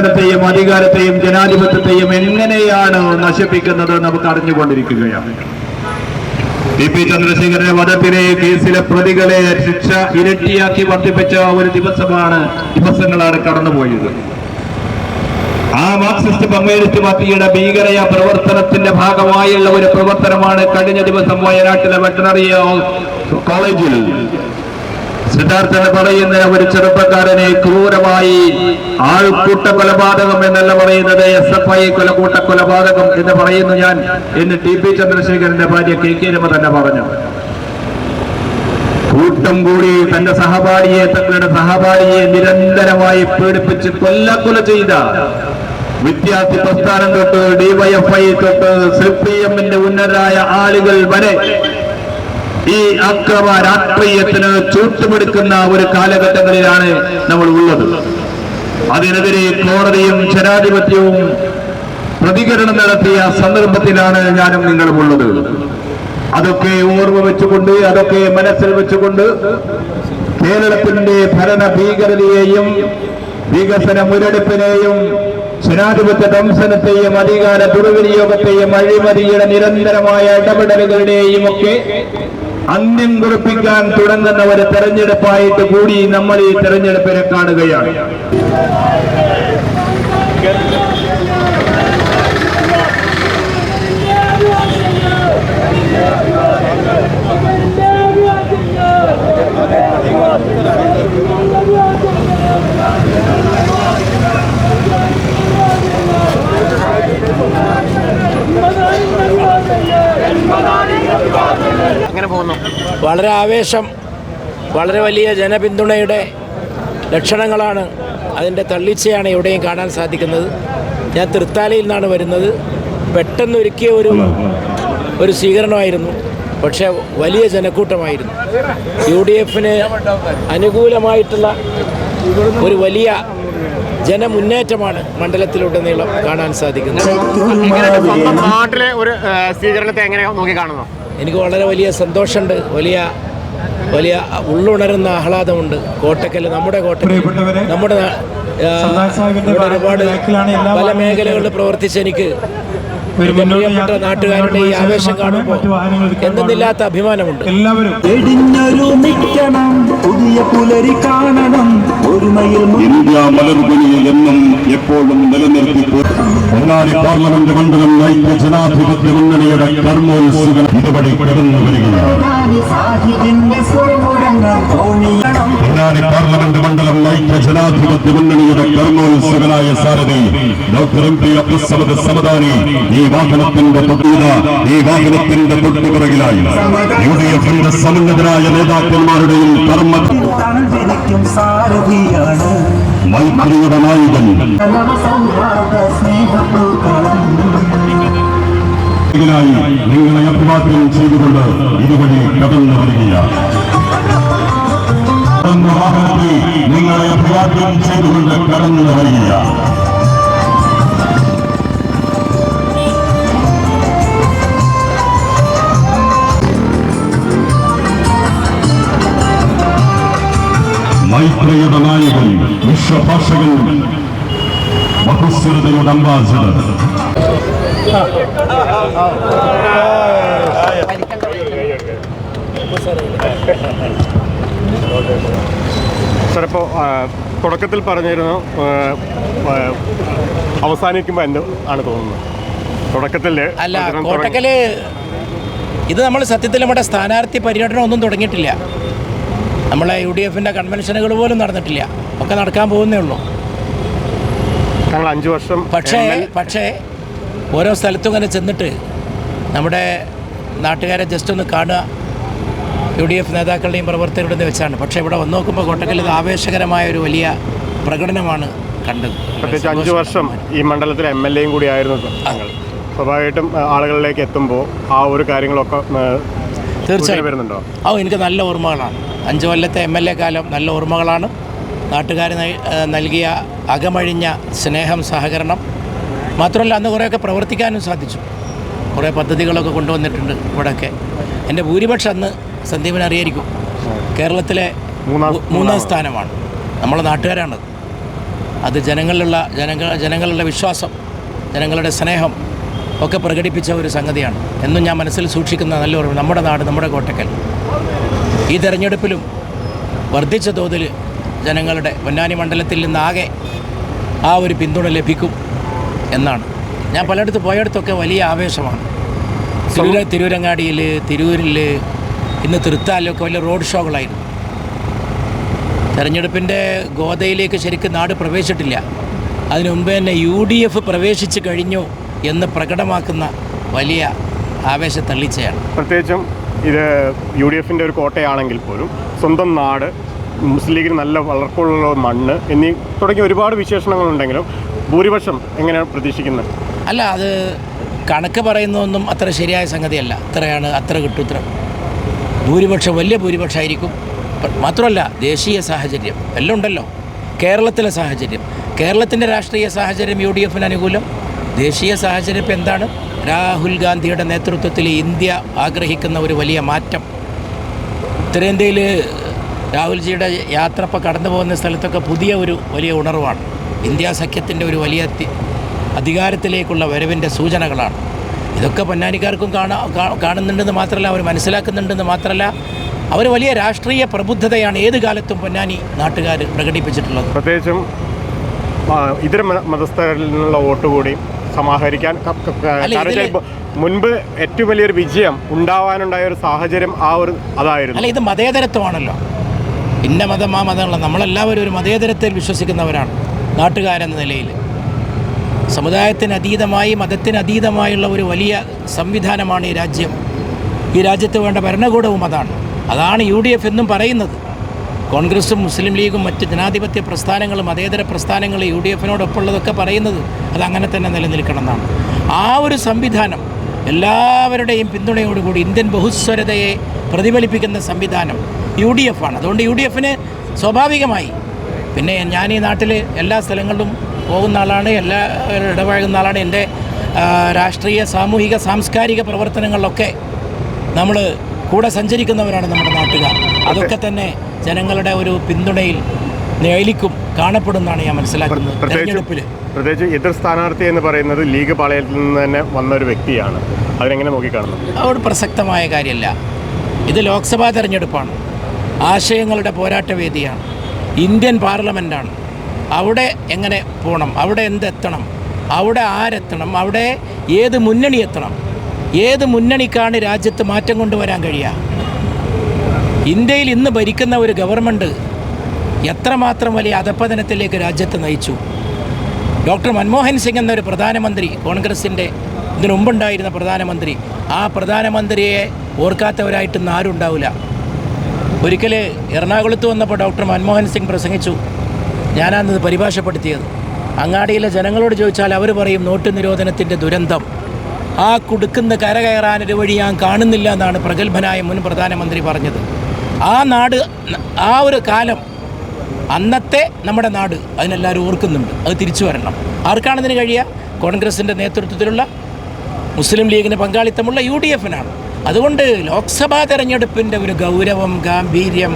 ത്തെയും അധികാരത്തെയും ജനാധിപത്യത്തെയും എങ്ങനെയാണ് നശിപ്പിക്കുന്നത് നമുക്ക് അറിഞ്ഞുകൊണ്ടിരിക്കുകയാണ്. ടി പി ചന്ദ്രശേഖരന്റെ വധത്തിലെ കേസിലെ പ്രതികളെ ശിക്ഷ ഇരട്ടിയാക്കി വർദ്ധിപ്പിച്ച ഒരു ദിവസമാണ് ദിവസങ്ങളാണ് കടന്നുപോയത്. ആ മാർക്സിസ്റ്റ് കമ്മ്യൂണിസ്റ്റ് പാർട്ടിയുടെ ഭീകരയ പ്രവർത്തനത്തിന്റെ ഭാഗമായുള്ള ഒരു പ്രവർത്തനമാണ് കഴിഞ്ഞ ദിവസം വയനാട്ടിലെ വെറ്റനറി കോളേജിൽ സിദ്ധാർത്ഥൻ പറയുന്ന ഒരു ചെറുപ്പക്കാരനെ ക്രൂരമായി ആൾക്കൂട്ട കൊലപാതകം എന്നല്ല പറയുന്നത് എസ് എഫ് ഐ കൊലക്കൂട്ട കൊലപാതകം എന്ന് പറയുന്നു ഞാൻ എന്ന് ടി പി ചന്ദ്രശേഖരന്റെ ഭാര്യ കെ കെ രമ തന്നെ പറഞ്ഞു. കൂട്ടം കൂടി തന്റെ സഹപാഠിയെ തങ്ങളുടെ സഹപാഠിയെ നിരന്തരമായി പീഡിപ്പിച്ച് കൊല്ലക്കൊല ചെയ്ത വിദ്യാർത്ഥി പ്രസ്ഥാനം തൊട്ട് ഡിവൈഎഫ്ഐ തൊട്ട് സി പി എമ്മിന്റെ ഉന്നതരായ ആളുകൾ വരെ ഈ അക്രമ രാഷ്ട്രീയത്തിന് ചൂട്ടുമെടുക്കുന്ന ഒരു കാലഘട്ടങ്ങളിലാണ് നമ്മൾ ഉള്ളത് അതിനെതിരെ കോടതിയും ജനാധിപത്യവും പ്രതികരണം നടത്തിയ സന്ദർഭത്തിലാണ് ഞാനും നിങ്ങളും ഉള്ളത് അതൊക്കെ ഓർമ്മ വെച്ചുകൊണ്ട് അതൊക്കെ മനസ്സിൽ വെച്ചുകൊണ്ട് കേരളത്തിന്റെ ഭരണ ഭീകരതയെയും വികസന മുരടിപ്പിനെയും ജനാധിപത്യ ദംശനത്തെയും അധികാര ദുർവിനിയോഗത്തെയും അഴിമതിയുടെ നിരന്തരമായ ഇടപെടലുകളുടെയും ഒക്കെ അന്ത്യം കുറിപ്പിക്കാൻ തുടങ്ങുന്ന ഒരു തെരഞ്ഞെടുപ്പായിട്ട് കൂടി നമ്മൾ ഈ തെരഞ്ഞെടുപ്പിനെ കാണുകയാണ്. പോകുന്നു വളരെ ആവേശം വളരെ വലിയ ജനപിന്തുണയുടെ ലക്ഷണങ്ങളാണ് അതിന്റെ തള്ളിച്ചയാണ് എവിടെയും കാണാൻ സാധിക്കുന്നത്. ഞാൻ തൃത്താലയിൽ നിന്നാണ് വരുന്നത്. പെട്ടെന്ന് ഒരുക്കിയ ഒരു ഒരു സ്വീകരണമായിരുന്നു. പക്ഷേ വലിയ ജനക്കൂട്ടമായിരുന്നു. യു ഡി എഫിന് അനുകൂലമായിട്ടുള്ള ഒരു വലിയ ജനമുന്നേറ്റമാണ് മണ്ഡലത്തിലുടനീളം കാണാൻ സാധിക്കുന്നത്. നാട്ടിലെ ഒരു സ്വീകരണത്തെ എങ്ങനെ നോക്കി കാണുന്നു? എനിക്ക് വളരെ വലിയ സന്തോഷമുണ്ട്. വലിയ വലിയ ഉള്ളുണരുന്ന ആഹ്ലാദമുണ്ട്. കോട്ടക്കൽ നമ്മുടെ കോട്ടക്കൽ നമ്മുടെ ഇവിടെ ഒരുപാട് പല മേഖലകളിൽ പ്രവർത്തിച്ച് എനിക്ക് പ്രിയപ്പെട്ട നാട്ടുകാരുടെ ഈ ആവേശം കാണുമ്പോൾ എന്തെന്നില്ലാത്ത അഭിമാനമുണ്ട്. എല്ലാവരും പുലരി കാണണം. ഇന്ത്യ മലർപുലിയെ എന്നും എപ്പോഴും നിലനിർത്തി പൊന്നാനി പാർലമെന്റ് മണ്ഡലം ഐക്യ ജനാധിപത്യ മുന്നണിയുടെ കർമ്മോത്സുകൻ ഇതുവഴി കടന്നു വരികയാണ്. പൊന്നാനി പാർലമെന്റ് മണ്ഡലം ഐക്യ ജനാധിപത്യ മുന്നണിയുടെ കർമ്മോത്സുകനായ സാരഥി doctor M P Abdussamad Samadani ഈ വാഹനത്തിന്റെ തൊട്ടുക ഈ വാഹനത്തിന്റെ തൊട്ടുപിറകിലായി. യു ഡി എഫിന്റെ സമുന്നതരായ നേതാക്കന്മാരുടെയും കർമ്മ തണലിരിക്കും സാരഥിയാണ് മൈത്രിയുടെ നായകൻ. ഇതിനായി നിങ്ങളെ അഭിവാദ്യം ചെയ്തുകൊണ്ട് ഇതുവഴി കടന്നു കടന്ന വാഹനത്തിൽ നിങ്ങളെ അഭിവാദ്യം ചെയ്തുകൊണ്ട് കടന്നു വരികയാണ്. മൈത്രിയുടെ നായകൻ വിശ്വഭാഷകൻ ബഹുസ്വരതയുടെ അംബാസിഡർ. സാറിപ്പോൾ തുടക്കത്തിൽ പറഞ്ഞിരുന്നു അവസാനിക്കുമ്പോൾ എന്ത് ആണ് തോന്നുന്നത്? തുടക്കത്തിൽ അല്ല കോട്ടക്കൽ ഇത് നമ്മൾ സത്യത്തിൽ നമ്മുടെ സ്ഥാനാർത്ഥി പര്യടനം ഒന്നും തുടങ്ങിയിട്ടില്ല. നമ്മളെ യു ഡി എഫിന്റെ കൺവെൻഷനുകൾ പോലും നടന്നിട്ടില്ല. ഒക്കെ നടക്കാൻ പോകുന്നേ ഉള്ളൂ. ഞങ്ങൾ അഞ്ചു വർഷം പക്ഷേ പക്ഷേ ഓരോ സ്ഥലത്തും ഇങ്ങനെ ചെന്നിട്ട് നമ്മുടെ നാട്ടുകാരെ ജസ്റ്റ് ഒന്ന് കാണുക. യു ഡി എഫ് നേതാക്കളുടെയും പ്രവർത്തകരുടെയും വെച്ചാണ്. പക്ഷേ ഇവിടെ വന്ന് നോക്കുമ്പോൾ കോട്ടക്കൽ ഇത് ആവേശകരമായ ഒരു വലിയ പ്രകടനമാണ് കണ്ടത്. പ്രത്യേകിച്ച് അഞ്ചു വർഷം ഈ മണ്ഡലത്തിൽ എം എൽ എയും കൂടി ആയിരുന്നു. സ്വാഭാവികമായിട്ടും ആളുകളിലേക്ക് എത്തുമ്പോൾ ആ ഒരു കാര്യങ്ങളൊക്കെ തീർച്ചയായും. വരുന്നുണ്ടോ? ഓ എനിക്ക് നല്ല ഓർമ്മകളാണ്. അഞ്ച് കൊല്ലത്തെ എം എൽ എ കാലം നല്ല ഓർമ്മകളാണ്. നാട്ടുകാർ നൽകിയ അകമഴിഞ്ഞ സ്നേഹം സഹകരണം. മാത്രമല്ല അന്ന് കുറേയൊക്കെ പ്രവർത്തിക്കാനും സാധിച്ചു. കുറേ പദ്ധതികളൊക്കെ കൊണ്ടുവന്നിട്ടുണ്ട് ഇവിടെയൊക്കെ എന്റെ ഭൂരിപക്ഷം അന്ന് സന്ദീപിനെ അറിയായിരിക്കും. കേരളത്തിലെ മൂന്നാം- മൂന്നാം സ്ഥാനമാണ്. നമ്മളെ നാട്ടുകാരാണത്. അത് ജനങ്ങളിലുള്ള ജനങ്ങൾ ജനങ്ങളുടെ വിശ്വാസം ജനങ്ങളുടെ സ്നേഹം ഒക്കെ പ്രകടിപ്പിച്ച ഒരു സംഗതിയാണ്. എന്നും ഞാൻ മനസ്സിൽ സൂക്ഷിക്കുന്ന നല്ല ഓർമ്മ നമ്മുടെ നാട് നമ്മുടെ കോട്ടക്കൽ. ഈ തെരഞ്ഞെടുപ്പിലും വർദ്ധിച്ച തോതിൽ ജനങ്ങളുടെ പൊന്നാനി മണ്ഡലത്തിൽ നിന്നാകെ ആ ഒരു പിന്തുണ ലഭിക്കും എന്നാണ്. ഞാൻ പലയിടത്ത് പോയടത്തൊക്കെ വലിയ ആവേശമാണ്. തിരൂര തിരൂരങ്ങാടിയിൽ തിരൂരിൽ ഇന്ന് തൃത്താലൊക്കെ വലിയ റോഡ് ഷോകളായിരുന്നു. തെരഞ്ഞെടുപ്പിന്റെ ഗോതയിലേക്ക് ശരിക്കും നാട് പ്രവേശിച്ചിട്ടില്ല. അതിനു മുമ്പ് തന്നെ യു ഡി എഫ് പ്രവേശിച്ച് കഴിഞ്ഞു. എന്ന് പ്രകടമാക്കുന്ന വലിയ ആവേശ തള്ളിച്ചയാണ്. പ്രത്യേകിച്ചും ഇത് യു ഡി എഫിന്റെ ഒരു കോട്ടയാണെങ്കിൽ പോലും സ്വന്തം നാട് മുസ്ലിം ലീഗിന് നല്ല വളർപ്പുള്ള മണ്ണ് എന്നീ തുടങ്ങിയ ഒരുപാട് വിശേഷണങ്ങളുണ്ടെങ്കിലും ഭൂരിപക്ഷം എങ്ങനെയാണ് പ്രതീക്ഷിക്കുന്നത്? അല്ല അത് കണക്ക് പറയുന്നതൊന്നും അത്ര ശരിയായ സംഗതിയല്ല. അത്രയാണ് അത്ര കിട്ടും ഇത്ര. ഭൂരിപക്ഷം വലിയ ഭൂരിപക്ഷമായിരിക്കും. മാത്രമല്ല ദേശീയ സാഹചര്യം എല്ലാം ഉണ്ടല്ലോ. കേരളത്തിലെ സാഹചര്യം. കേരളത്തിന്റെ രാഷ്ട്രീയ സാഹചര്യം യു ഡി എഫിന് അനുകൂലം. ദേശീയ സാഹചര്യം ഇപ്പം എന്താണ്? രാഹുൽ ഗാന്ധിയുടെ നേതൃത്വത്തിൽ ഇന്ത്യ ആഗ്രഹിക്കുന്ന ഒരു വലിയ മാറ്റം. ഉത്തരേന്ത്യയിൽ രാഹുൽജിയുടെ യാത്ര ഇപ്പോൾ കടന്നു പോകുന്ന സ്ഥലത്തൊക്കെ പുതിയ ഒരു വലിയ ഉണർവാണ്. ഇന്ത്യ സഖ്യത്തിന്റെ ഒരു വലിയ അധികാരത്തിലേക്കുള്ള വരവിന്റെ സൂചനകളാണ്. ഇതൊക്കെ പൊന്നാനിക്കാർക്കും കാണാ കാണുന്നുണ്ടെന്ന് മാത്രമല്ല അവർ മനസ്സിലാക്കുന്നുണ്ടെന്ന് മാത്രമല്ല അവർ വലിയ രാഷ്ട്രീയ പ്രബുദ്ധതയാണ് ഏത് കാലത്തും പൊന്നാനി നാട്ടുകാർ പ്രകടിപ്പിച്ചിട്ടുള്ളത്. പ്രത്യേകിച്ചും ഇതര മതസ്ഥരിൽ നിന്നുള്ള വോട്ട് കൂടി സമാഹരിക്കാൻ കാരണം മുൻപ് ഏറ്റവും വലിയൊരു വിജയം ഉണ്ടാവാനുണ്ടായ ഒരു സാഹചര്യം ആ ഒരു അതായിരുന്നു. അല്ല ഇത് മതേതരത്വമാണല്ലോ. ഇന്ന മതം ആ മതമുള്ള നമ്മളെല്ലാവരും ഒരു മതേതരത്തിൽ വിശ്വസിക്കുന്നവരാണ് നാട്ടുകാരെന്ന നിലയിൽ. സമുദായത്തിന് അതീതമായി മതത്തിന് അതീതമായുള്ള ഒരു വലിയ സംവിധാനമാണ് ഈ രാജ്യം. ഈ രാജ്യത്ത് വേണ്ട ഭരണകൂടവും അതാണ്. അതാണ് യു ഡി എഫ് എന്നും പറയുന്നത്. കോൺഗ്രസും മുസ്ലിം ലീഗും മറ്റ് ജനാധിപത്യ പ്രസ്ഥാനങ്ങളും മതേതര പ്രസ്ഥാനങ്ങളും യു ഡി എഫിനോടൊപ്പമുള്ളതൊക്കെ പറയുന്നത് അത് അങ്ങനെ തന്നെ നിലനിൽക്കണം എന്നാണ് ആ ഒരു സംവിധാനം എല്ലാവരുടെയും പിന്തുണയോടുകൂടി ഇന്ത്യൻ ബഹുസ്വരതയെ പ്രതിഫലിപ്പിക്കുന്ന സംവിധാനം യു ഡി എഫ് ആണ് അതുകൊണ്ട് യു ഡി എഫിന് സ്വാഭാവികമായി പിന്നെ ഞാൻ ഈ നാട്ടിൽ എല്ലാ സ്ഥലങ്ങളിലും പോകുന്ന ആളാണ് എല്ലാ ഇടപഴകുന്ന ആളാണ്. എന്റെ രാഷ്ട്രീയ സാമൂഹിക സാംസ്കാരിക പ്രവർത്തനങ്ങളിലൊക്കെ നമ്മൾ കൂടെ സഞ്ചരിക്കുന്നവരാണ് നമ്മുടെ നാട്ടുകാർ. അതൊക്കെ തന്നെ ജനങ്ങളുടെ ഒരു പിന്തുണയിൽ നേലിക്കും കാണപ്പെടുന്നതാണ് ഞാൻ മനസ്സിലാക്കുന്നത്. തെരഞ്ഞെടുപ്പിൽ പ്രത്യേകിച്ച് എതിർ സ്ഥാനാർത്ഥി എന്ന് പറയുന്നത് ലീഗ് പാളയത്തിൽ നിന്ന് തന്നെ വന്ന ഒരു വ്യക്തിയാണ്. അതിനെങ്ങനെ നോക്കിക്കാണുന്നു? അവിടെ പ്രസക്തമായ കാര്യമല്ല. ഇത് ലോക്സഭാ തെരഞ്ഞെടുപ്പാണ്. ആശയങ്ങളുടെ പോരാട്ട വേദിയാണ്. ഇന്ത്യൻ പാർലമെന്റാണ് അവിടെ എങ്ങനെ പോകണം അവിടെ എന്തെത്തണം? അവിടെ ആരെത്തണം? അവിടെ ഏത് മുന്നണി എത്തണം? ഏത് മുന്നണിക്കാണ് രാജ്യത്ത് മാറ്റം കൊണ്ടുവരാൻ കഴിയുക? ഇന്ത്യയിൽ ഇന്ന് ഭരിക്കുന്ന ഒരു ഗവൺമെന്റ് എത്രമാത്രം വലിയ അധപ്പതനത്തിലേക്ക് രാജ്യത്ത് നയിച്ചു? ഡോക്ടർ മൻമോഹൻ സിംഗ് എന്നൊരു പ്രധാനമന്ത്രി കോൺഗ്രസിന്റെ ഇതിനു മുമ്പുണ്ടായിരുന്ന പ്രധാനമന്ത്രി ആ പ്രധാനമന്ത്രിയെ ഓർക്കാത്തവരായിട്ടൊന്നും ആരും ഉണ്ടാവില്ല. ഒരിക്കൽ എറണാകുളത്ത് വന്നപ്പോൾ ഡോക്ടർ മൻമോഹൻ സിംഗ് പ്രസംഗിച്ചു. ഞാനാന്നത് പരിഭാഷപ്പെടുത്തിയത്. അങ്ങാടിയിലെ ജനങ്ങളോട് ചോദിച്ചാൽ അവർ പറയും നോട്ട് നിരോധനത്തിന്റെ ദുരന്തം. ആ കുടുക്കുന്ന കരകയറാനൊരു വഴി ഞാൻ കാണുന്നില്ല എന്നാണ് പ്രഗത്ഭനായ മുൻ പ്രധാനമന്ത്രി പറഞ്ഞത്. ആ നാട് ആ ഒരു കാലം അന്നത്തെ നമ്മുടെ നാട് അതിനെല്ലാവരും ഓർക്കുന്നുണ്ട്. അത് തിരിച്ചു വരണം. ആർക്കാണതിന് കഴിയുക? കോൺഗ്രസിന്റെ നേതൃത്വത്തിലുള്ള മുസ്ലിം ലീഗിന് പങ്കാളിത്തമുള്ള യു ഡി എഫിനാണ് അതുകൊണ്ട് ലോക്സഭാ തെരഞ്ഞെടുപ്പിന്റെ ഒരു ഗൗരവം ഗാംഭീര്യം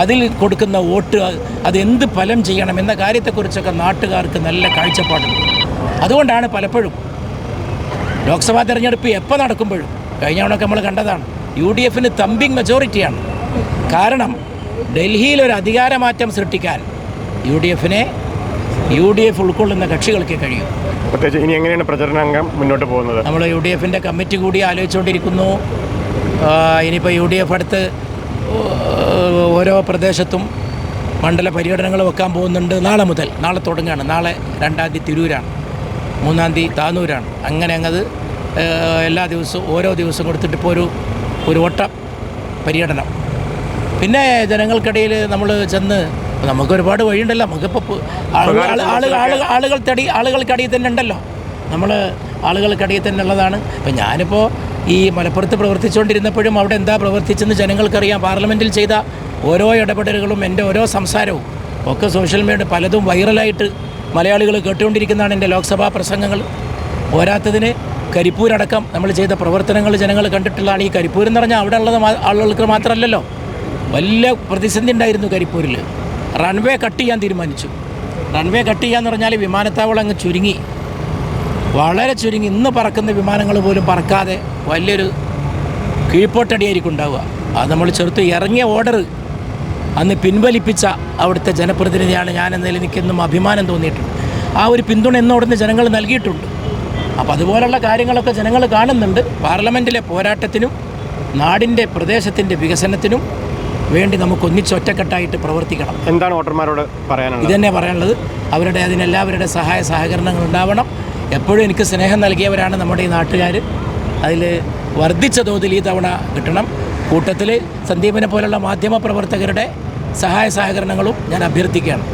അതിൽ കൊടുക്കുന്ന വോട്ട് അത് എന്ത് ഫലം ചെയ്യണം എന്ന കാര്യത്തെക്കുറിച്ചൊക്കെ നാട്ടുകാർക്ക് നല്ല കാഴ്ചപ്പാടുണ്ട്. അതുകൊണ്ടാണ് പലപ്പോഴും ലോക്സഭാ തെരഞ്ഞെടുപ്പ് എപ്പോൾ നടക്കുമ്പോഴും കഴിഞ്ഞ തവണയൊക്കെ നമ്മൾ കണ്ടതാണ്. യു ഡി എഫിന് തമ്പിങ് മെജോറിറ്റിയാണ് കാരണം ഡൽഹിയിൽ ഒരു അധികാരമാറ്റം സൃഷ്ടിക്കാൻ യു ഡി എഫിനെ യു ഡി എഫ് ഉൾക്കൊള്ളുന്ന കക്ഷികൾക്ക് കഴിയും. പ്രത്യേകിച്ച് ഇനി എങ്ങനെയാണ് പ്രചരണാംഗം മുന്നോട്ട് പോകുന്നത്? നമ്മൾ യു ഡി എഫിന്റെ കമ്മിറ്റി കൂടി ആലോചിച്ചുകൊണ്ടിരിക്കുന്നു. ഇനിയിപ്പോൾ യു ഡി എഫ് അടുത്ത് ഓരോ പ്രദേശത്തും മണ്ഡല പര്യടനങ്ങൾ വെക്കാൻ പോകുന്നുണ്ട് നാളെ മുതൽ. നാളെ തുടങ്ങുകയാണ്. നാളെ രണ്ടാം തീയതി തിരൂരാണ്. മൂന്നാം തീയതി താനൂരാണ്. അങ്ങനെ അങ്ങത് എല്ലാ ദിവസവും ഓരോ ദിവസവും കൊടുത്തിട്ട് ഇപ്പോൾ ഒരു ഒരു വട്ട പര്യടനം. പിന്നെ ജനങ്ങൾക്കിടയിൽ നമ്മൾ ചെന്ന് നമുക്ക് ഒരുപാട് വഴിയുണ്ടല്ലോ. നമുക്കിപ്പോൾ ആളുകൾ ആളുകൾ ആളുകൾ തടി ആളുകൾക്കടിയിൽ തന്നെ ഉണ്ടല്ലോ. നമ്മൾ ആളുകൾക്കടിയിൽ തന്നെ ഉള്ളതാണ്. ഇപ്പം ഞാനിപ്പോൾ ഈ മലപ്പുറത്ത് പ്രവർത്തിച്ചുകൊണ്ടിരുന്നപ്പോഴും അവിടെ എന്താ പ്രവർത്തിച്ചെന്ന് ജനങ്ങൾക്കറിയാം. പാർലമെന്റിൽ ചെയ്ത ഓരോ ഇടപെടലുകളും എന്റെ ഓരോ സംസാരവും ഒക്കെ സോഷ്യൽ മീഡിയ പലതും വൈറലായിട്ട് മലയാളികൾ കേട്ടുകൊണ്ടിരിക്കുന്നതാണ് എന്റെ ലോക്സഭാ പ്രസംഗങ്ങൾ. പോരാത്തതിന് കരിപ്പൂരടക്കം നമ്മൾ ചെയ്ത പ്രവർത്തനങ്ങൾ ജനങ്ങൾ കണ്ടിട്ടുള്ളതാണ്. ഈ കരിപ്പൂർ എന്ന് പറഞ്ഞാൽ അവിടെ ഉള്ളത് ആളുകൾക്ക് മാത്രമല്ലല്ലോ. വലിയ പ്രതിസന്ധി ഉണ്ടായിരുന്നു കരിപ്പൂരിൽ. റൺവേ കട്ട് ചെയ്യാൻ തീരുമാനിച്ചു. റൺവേ കട്ട് ചെയ്യാന്ന് പറഞ്ഞാൽ വിമാനത്താവളം അങ്ങ് ചുരുങ്ങി. വളരെ ചുരുങ്ങി. ഇന്ന് പറക്കുന്ന വിമാനങ്ങൾ പോലും പറക്കാതെ വലിയൊരു കീഴ്പോട്ടടിയായിരിക്കും ഉണ്ടാവുക. അത് നമ്മൾ ചെറുത്ത് ഇറങ്ങിയ ഓർഡർ അന്ന് പിൻവലിപ്പിച്ച അവിടുത്തെ ജനപ്രതിനിധിയാണ് ഞാൻ എന്നതിൽ എനിക്കെന്നും അഭിമാനം തോന്നിയിട്ടുണ്ട്. ആ ഒരു പിന്തുണ എന്നോടുന്ന് ജനങ്ങൾ നൽകിയിട്ടുണ്ട്. അപ്പോൾ അതുപോലുള്ള കാര്യങ്ങളൊക്കെ ജനങ്ങൾ കാണുന്നുണ്ട്. പാർലമെന്റിലെ പോരാട്ടത്തിനും നാടിന്റെ പ്രദേശത്തിന്റെ വികസനത്തിനും വേണ്ടി നമുക്ക് ഒന്നിച്ചൊറ്റക്കെട്ടായിട്ട് പ്രവർത്തിക്കണം. എന്താണ് വോട്ടർമാരോട് പറയാനുള്ളത്? ഇതന്നെ പറയാനുള്ളത്. അവരുടെ അതിനെല്ലാവരുടെ സഹായ സഹകരണങ്ങൾ ഉണ്ടാവണം. എപ്പോഴും എനിക്ക് സ്നേഹം നൽകിയവരാണ് നമ്മുടെ ഈ നാട്ടുകാർ അതിൽ വർദ്ധിച്ച തോതിൽ ഈ തവണ കിട്ടണം. കൂട്ടത്തിൽ സന്ദീപിനെ പോലുള്ള മാധ്യമ പ്രവർത്തകരുടെ സഹായ സഹകരണങ്ങളും ഞാൻ അഭ്യർത്ഥിക്കുകയാണ്.